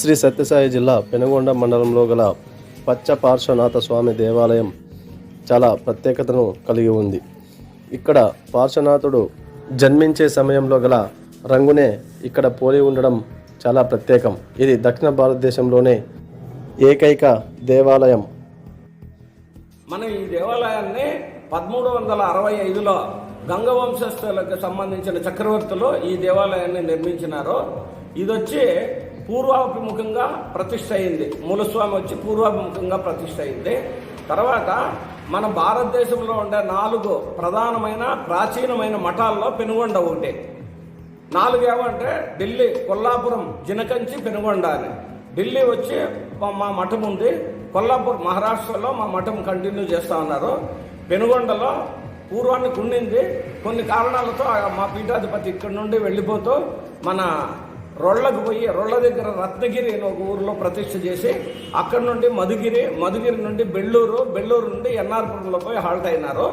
శ్రీ సత్యసాయి జిల్లా పెనుగొండ మండలంలో గల పచ్చ పార్శ్వనాథ స్వామి దేవాలయం చాలా ప్రత్యేకతను కలిగి ఉంది. ఇక్కడ పార్శ్వనాథుడు జన్మించే సమయంలో గల రంగునే ఇక్కడ పోలి ఉండడం చాలా ప్రత్యేకం. ఇది దక్షిణ భారతదేశంలోనే ఏకైక దేవాలయం. మనం ఈ దేవాలయాన్ని పదమూడు వందల అరవై ఐదులో గంగ వంశస్థులకు సంబంధించిన చక్రవర్తులు ఈ దేవాలయాన్ని నిర్మించినారు. ఇది వచ్చి పూర్వాభిముఖంగా ప్రతిష్ట అయింది మూలస్వామి వచ్చి పూర్వాభిముఖంగా ప్రతిష్ట అయింది తర్వాత మన భారతదేశంలో ఉండే నాలుగు ప్రధానమైన ప్రాచీనమైన మఠాల్లో పెనుగొండ ఒకటి. నాలుగు ఏమంటే ఢిల్లీ కొల్లాపురం జినకంచి పెనుగొండ అని. ఢిల్లీ వచ్చి మా- మఠం ఉంది. కొల్లాపూర్ మహారాష్ట్రలో మా మఠం కంటిన్యూ చేస్తా ఉన్నారు. పెనుగొండలో పూర్వానికి ఉండింది కొన్ని కారణాలతో మా పీఠాధిపతి ఇక్కడి నుండి వెళ్ళిపోతూ మన రొళ్ళకు పోయి రొళ్ళ దగ్గర రత్నగిరి అని ఒక ఊరిలో ప్రతిష్ఠ చేసి అక్కడి నుండి మధుగిరి మధుగిరి నుండి బెళ్ళూరు బెళ్ళూరు నుండి ఎన్ఆర్పురంలో పోయి హాల్ట్ అయినారు.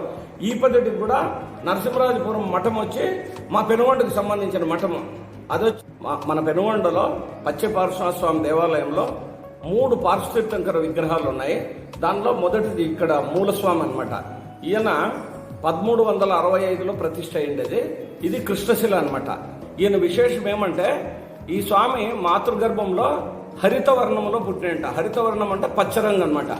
ఈ పద్ధతికి కూడా నరసింహరాజపురం మఠం వచ్చి మా పెనుగొండకు సంబంధించిన మఠము. అది మన పెనుగొండలో పచ్చి పార్శ్వనాథ స్వామి దేవాలయంలో మూడు పార్శ్వతీర్థంకర విగ్రహాలు ఉన్నాయి. దానిలో మొదటిది ఇక్కడ మూలస్వామి అనమాట ఈయన పదమూడు వందల అరవై ఐదులో ప్రతిష్ట అయిండేది ఇది కృష్ణశిల అనమాట ఈయన విశేషం ఏమంటే ఈ స్వామి మాతృగర్భంలో హరితవర్ణంలో పుట్టినంట. హరితవర్ణం అంటే పచ్చరంగు అనమాట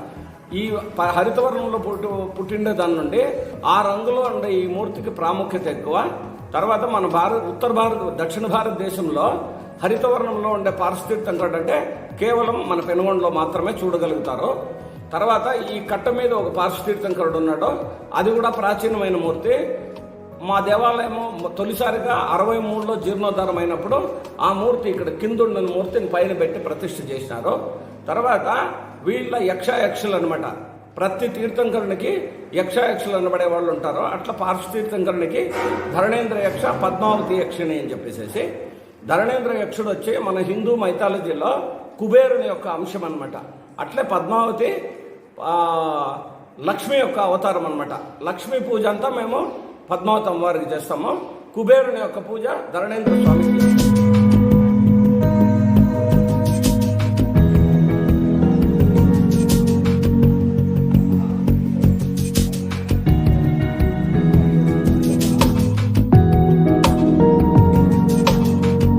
ఈ ప- హరితవర్ణంలో పుట్టి పుట్టిండే దాని నుండి ఆ రంగులో ఉండే ఈ మూర్తికి ప్రాముఖ్యత ఎక్కువ. తర్వాత మన భారత ఉత్తర భారత దక్షిణ భారతదేశంలో హరితవర్ణంలో ఉండే పారిస్థితి అంటే కేవలం మన పెనుగొండలో మాత్రమే చూడగలుగుతారు. తర్వాత ఈ కట్ట మీద ఒక పార్శ్వతీర్థంకరుడు ఉన్నాడు. అది కూడా ప్రాచీనమైన మూర్తి. మా దేవాలయము తొలిసారిగా అరవై మూడులో జీర్ణోద్ధారం అయినప్పుడు ఆ మూర్తి ఇక్కడ కిందుండిన మూర్తిని పైన పెట్టి ప్రతిష్ఠ చేసినారు. తర్వాత వీళ్ళ యక్షయక్షులు అనమాట ప్రతి తీర్థంకరునికి యక్షయక్షులు అనబడే వాళ్ళు ఉంటారు. అట్లా పార్శ్వతీర్థంకరునికి ధరణేంద్ర యక్ష పద్మావతి యక్షిణి అని చెప్పేసి ధరణేంద్ర యక్షుడు వచ్చి మన హిందూ మైథాలజీలో కుబేరుని యొక్క అంశం అనమాట అట్లే పద్మావతి లక్ష్మి యొక్క అవతారం అనమాట లక్ష్మీ పూజ అంతా మేము పద్మావతం వారికి చేస్తాము. కుబేరుని యొక్క పూజ ధరణేంద్ర స్వామికి చేస్తాము.